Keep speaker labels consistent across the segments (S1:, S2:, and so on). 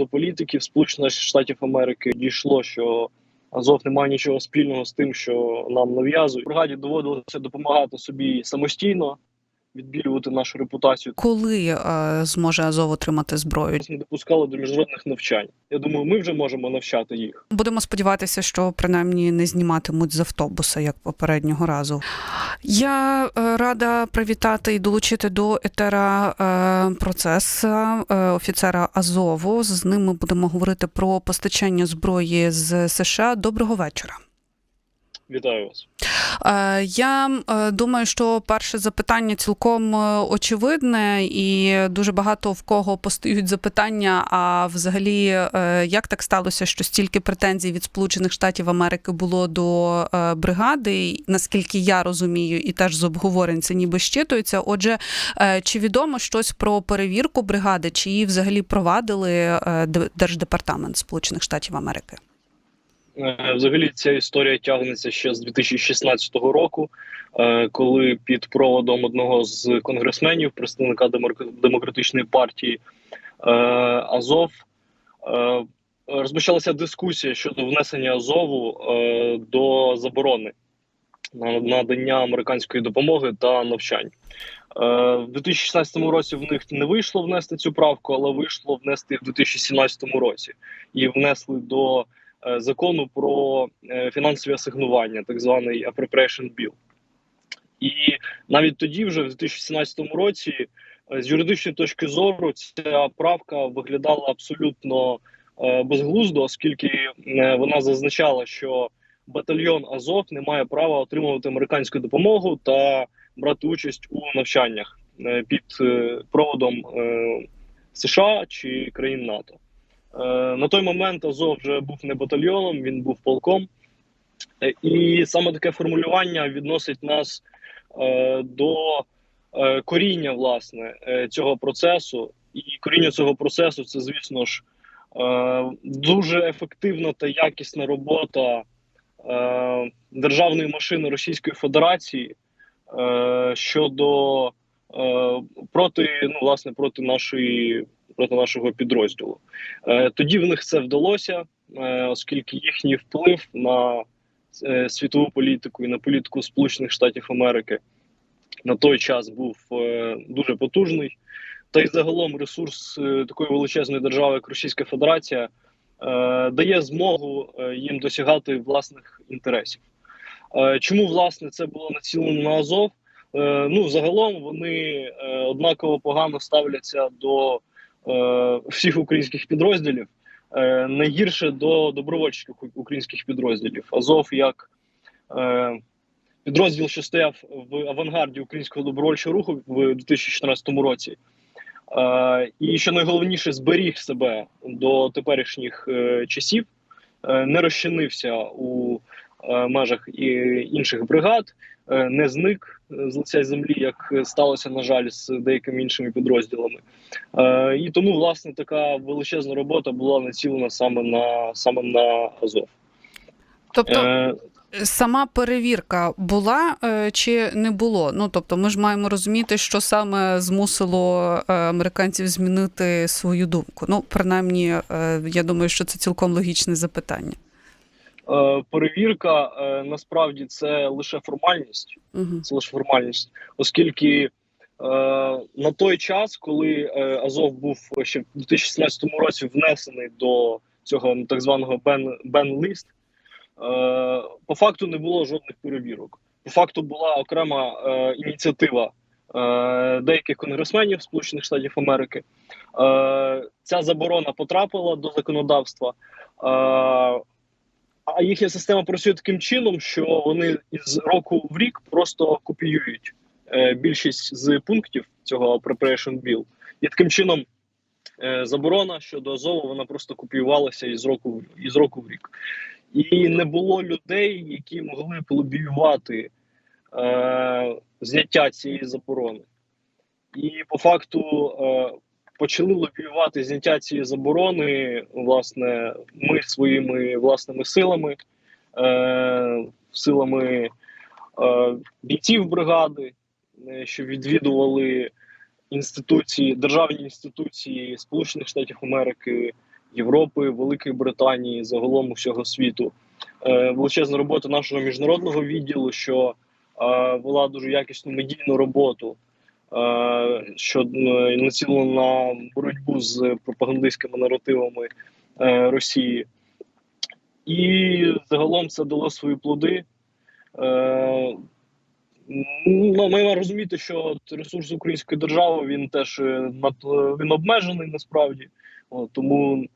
S1: до політиків Сполучених Штатів Америки дійшло, що Азов не має нічого спільного з тим, що нам нав'язують. Бригаді доводилося допомагати собі самостійно, відбілювати нашу репутацію.
S2: Коли е, зможе Азов отримати зброю?
S1: Не допускали до міжнародних навчань. Я думаю, ми вже можемо навчати їх.
S2: Будемо сподіватися, що принаймні не зніматимуть з автобуса як попереднього разу. Я е, рада привітати і долучити до етера е, процеса е, офіцера Азову. З ним ми будемо говорити про постачання зброї з США. Доброго вечора.
S1: Вітаю вас.
S2: Е, Я е, думаю, що перше запитання цілком е, очевидне, і дуже багато в кого постають запитання. А взагалі, як так сталося, що стільки претензій від Сполучених Штатів Америки було до бригади? Наскільки я розумію, і теж з обговорень це ніби щитується. Отже, чи відомо щось про перевірку бригади, чи її взагалі провадили Держдепартамент Сполучених Штатів Америки?
S1: Е, Взагалі, ця історія тягнеться ще з 2016 року, е, коли під проводом одного з конгресменів, представника Демок- демократичної партії е, Азов, розпочалася дискусія щодо внесення Азову до заборони на надання американської допомоги та навчань. В 2016 році в них не вийшло внести цю правку, але вийшло внести в 2017 році і внесли до закону про е, фінансові асигнування, так званий Appropriation Bill. І навіть тоді, вже в 2017 році, е, з юридичної точки зору, ця правка виглядала абсолютно е, безглуздо, оскільки е, вона зазначала, що батальйон Азов не має права отримувати американську допомогу та брати участь у навчаннях е, під е, проводом е, США чи країн НАТО. Е, На той момент Азов вже був не батальйоном, він був полком. Е, І саме таке формулювання відносить нас е, до коріння власне цього процесу. І коріння цього процесу це, звісно ж, дуже ефективна та якісна робота державної машини Російської Федерації щодо проти, ну, власне, проти нашої проти нашого підрозділу. Е, Тоді в них це вдалося, е, оскільки їхній вплив на е, світову політику і на політику Сполучених Штатів Америки на той час був дуже потужний. Та й загалом ресурс такої величезної держави, як Російська Федерація, дає змогу їм досягати власних інтересів. Чому власне це було націлено на Азов? Ну, загалом вони однаково погано ставляться до всіх українських підрозділів, е, найгірше до добровольчих українських підрозділів. Азов як е, підрозділ, що стояв в авангарді українського добровольчого руху в 2014 році. Е, і що найголовніше, зберіг себе до теперішніх е, часів, е, не розчинився у е, межах і інших бригад, е, не зник з лиця землі, як сталося, на жаль, з деякими іншими підрозділами. Е, і тому, власне, така величезна робота була націлена саме на саме на Азов.
S2: Тобто,
S1: Е,
S2: Сама перевірка була е, чи не було? Ну тобто, ми ж маємо розуміти, що саме змусило е, американців змінити свою думку. Ну, принаймні, е, я думаю, що це цілком логічне запитання.
S1: Е, перевірка е, насправді це лише формальність.
S2: Угу.
S1: це лише формальність, оскільки е, на той час, коли Азов був ще в 2017 році внесений до цього ну, так званого бен, бен-лист, е, по факту не було жодних перевірок. По факту була окрема е, ініціатива деяких конгресменів Сполучених Штатів Америки. Ця заборона потрапила до законодавства. А їхня система працює таким чином, що вони із року в рік просто копіюють е, більшість з пунктів цього Appropriation Bill. І таким чином е, заборона щодо Азову вона просто копіювалася із року із року в рік. І не було людей, які могли б лобіювати е, зняття цієї заборони. І по факту е, почали лобіювати зняття цієї заборони, власне, ми своїми власними силами, е, силами е, бійців бригади, е, що відвідували інституції, державні інституції Сполучених Штатів Америки, Європи, Великої Британії, загалом усього світу. Е, величезна робота нашого міжнародного відділу, що е, вела дуже якісну медійну роботу, що е, націлена на боротьбу з пропагандистськими наративами е, Росії. І загалом це дало свої плоди. Е, ну, ми маємо розуміти, що ресурс української держави він теж е, він обмежений насправді. Тому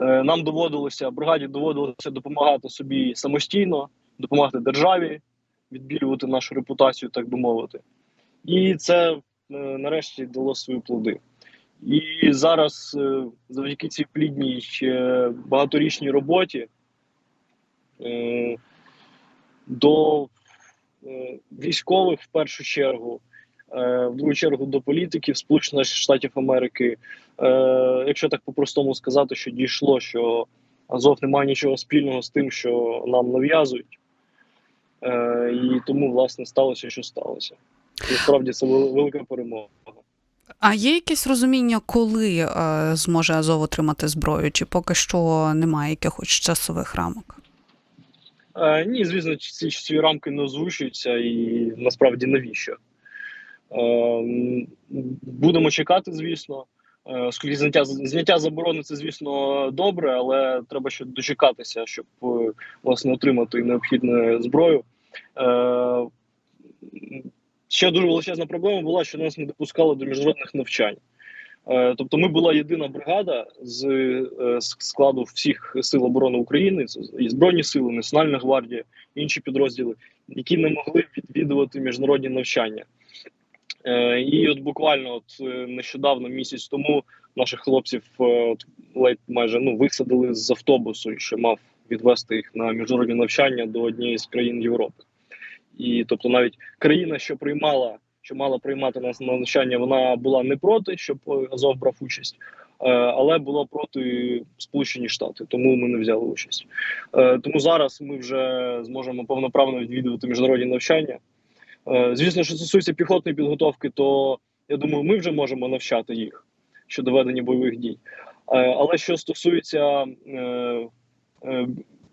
S1: е, нам доводилося, бригаді доводилося допомагати собі самостійно, допомагати державі, відбілювати нашу репутацію, так би мовити. І це е, нарешті дало свої плоди. І зараз, е, завдяки цій плідній е, багаторічній роботі, е, до е, військових в першу чергу, е, в другу чергу до політиків Сполучених Штатів Америки. Е, Якщо так по-простому сказати, що дійшло, що Азов не має нічого спільного з тим, що нам нав'язують. Е, І тому, власне, сталося, що сталося. Насправді це велика перемога.
S2: А є якесь розуміння, коли е, зможе Азов отримати зброю, чи поки що немає якихось часових рамок?
S1: Е, ні, звісно, ці часові рамки не озвучуються, і насправді навіщо? Е, будемо чекати, звісно. Е, Оскільки зняття, зняття заборони це, звісно, добре, але треба ще дочекатися, щоб е, власне отримати необхідну зброю. Е, ще дуже величезна проблема була, що нас не допускали до міжнародних навчань. Е, Тобто, ми була єдина бригада з е, складу всіх сил оборони України, і Збройні сили, Національна гвардія, інші підрозділи, які не могли відвідувати міжнародні навчання. Е, І от буквально от нещодавно, місяць тому, наших хлопців ледь майже ну, висадили з автобусу, що мав відвести їх на міжнародні навчання до однієї з країн Європи. І тобто, навіть країна, що приймала, що мала приймати нас на навчання, вона була не проти, щоб е, Азов брав участь, е, але була проти Сполучені Штати, тому ми не взяли участь. Е, Тому зараз ми вже зможемо повноправно відвідувати міжнародні навчання. Звісно, що стосується піхотної підготовки, то я думаю, ми вже можемо навчати їх щодо ведення бойових дій. Але що стосується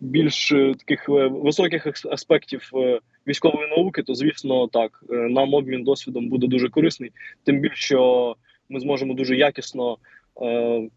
S1: більш е, таких е, високих аспектів е, військової науки, то звісно так, нам обмін досвідом буде дуже корисний, тим більше що ми зможемо дуже якісно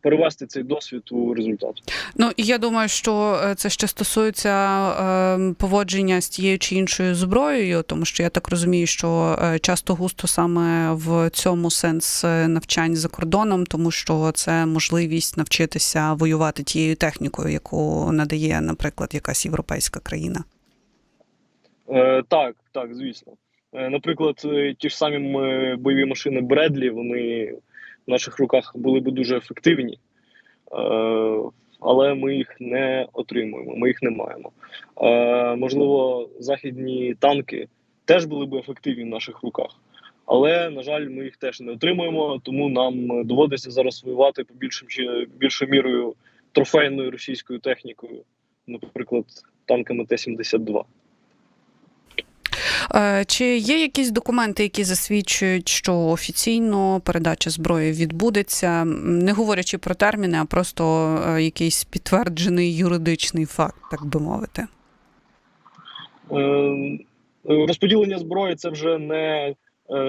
S1: перевести цей досвід у результат.
S2: Ну і я думаю, що е, це ще стосується е, поводження з тією чи іншою зброєю, тому що я так розумію, що е, часто густо саме в цьому сенс е, навчань за кордоном, тому що це можливість навчитися воювати тією технікою, яку надає, наприклад, якась європейська країна.
S1: Е, так, так, звісно. Е, наприклад, е, ті ж самі бойові машини Бредлі, вони в наших руках були б дуже ефективні, е, але ми їх не отримуємо, ми їх не маємо. Е, можливо, західні танки теж були б ефективні в наших руках. Але, на жаль, ми їх теж не отримуємо, тому нам доводиться зараз воювати по більшим чи більшою мірою трофейною російською технікою, наприклад, танками Т-72.
S2: Е, Чи є якісь документи, які засвідчують, що офіційно передача зброї відбудеться, не говорячи про терміни, а просто е, якийсь підтверджений юридичний факт, так би мовити?
S1: Е, Розподілення зброї це вже не,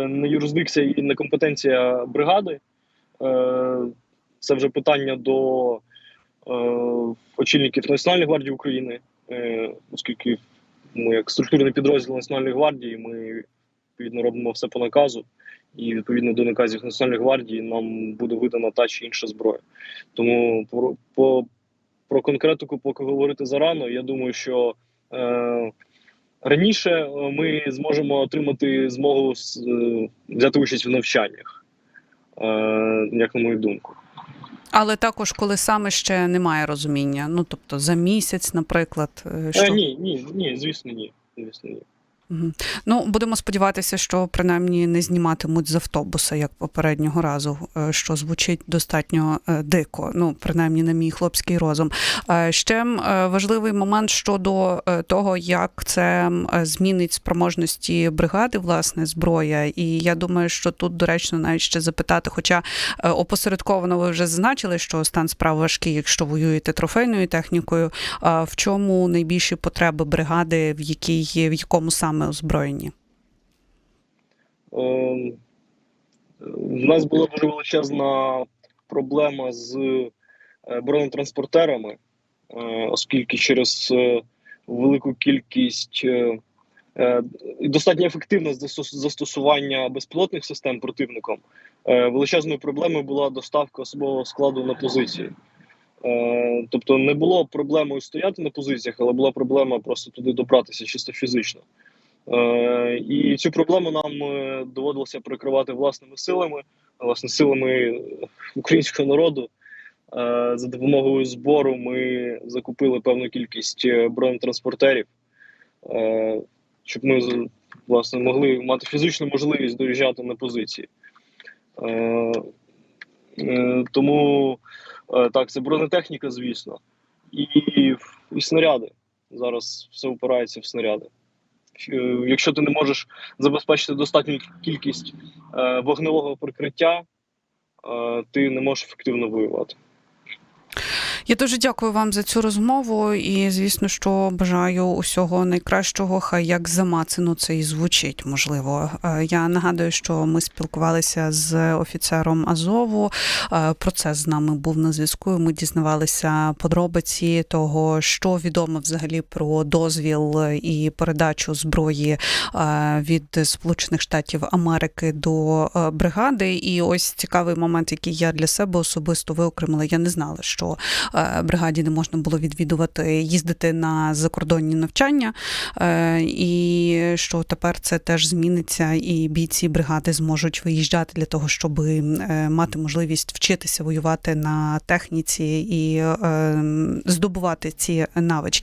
S1: не юрисдикція і не компетенція бригади. Це вже питання до очільників Національної гвардії України, оскільки ми як структурний підрозділ Національної гвардії, ми відповідно робимо все по наказу, і відповідно до наказів Національної гвардії нам буде видана та чи інша зброя. Тому про, по, про конкретику поки говорити зарано. Я думаю, що е, Раніше е, ми зможемо отримати змогу е, взяти участь в навчаннях, е, як на мою думку.
S2: Але також, коли саме ще немає розуміння, ну тобто за місяць, наприклад, що...
S1: Е, ні, ні, ні, звісно, ні. Звісно, ні.
S2: Ну, будемо сподіватися, що принаймні не зніматимуть з автобуса, як попереднього разу, е, що звучить достатньо е, дико. Ну, принаймні, на мій хлопський розум. Е, Ще важливий момент щодо того, як це змінить спроможності бригади, власне, зброя. І я думаю, що тут доречно навіть ще запитати, хоча опосередковано ви вже зазначили, що стан справ важкий, якщо воюєте трофейною технікою. В чому найбільші потреби бригади, в якій в якому саме озброєнні?
S1: Ем, В нас була дуже величезна проблема з е, бронетранспортерами, е, оскільки через е, велику кількість достатньо ефективне застосування безпілотних систем противником, величезною проблемою була доставка особового складу на позиції. Тобто не було проблемою стояти на позиціях, але була проблема просто туди добратися чисто фізично. Е, І цю проблему нам е, доводилося прикривати власними силами, власне, силами українського народу. Е, За допомогою збору ми закупили певну кількість бронетранспортерів, щоб ми власне могли мати фізичну можливість доїжджати на позиції. Тому так, це бронетехніка, звісно, і, і снаряди. Зараз все опирається в снаряди. Е, Якщо ти не можеш забезпечити достатню кількість е, вогневого прикриття, е, ти не можеш ефективно воювати.
S2: Я дуже дякую вам за цю розмову, і звісно, що бажаю усього найкращого. Хай як замацено це і звучить. Можливо, Е, я нагадую, що ми спілкувалися з офіцером Азову. Е, Процес з нами був на зв'язку. Ми дізнавалися подробиці того, що відомо взагалі про дозвіл і передачу зброї е, від Сполучених Штатів Америки до бригади. І ось цікавий момент, який я для себе особисто виокремила. Я не знала, що бригаді не можна було відвідувати, їздити на закордонні навчання, е, і що тепер це теж зміниться, і бійці бригади зможуть виїжджати для того, щоб е, мати можливість вчитися воювати на техніці і е, здобувати ці навички.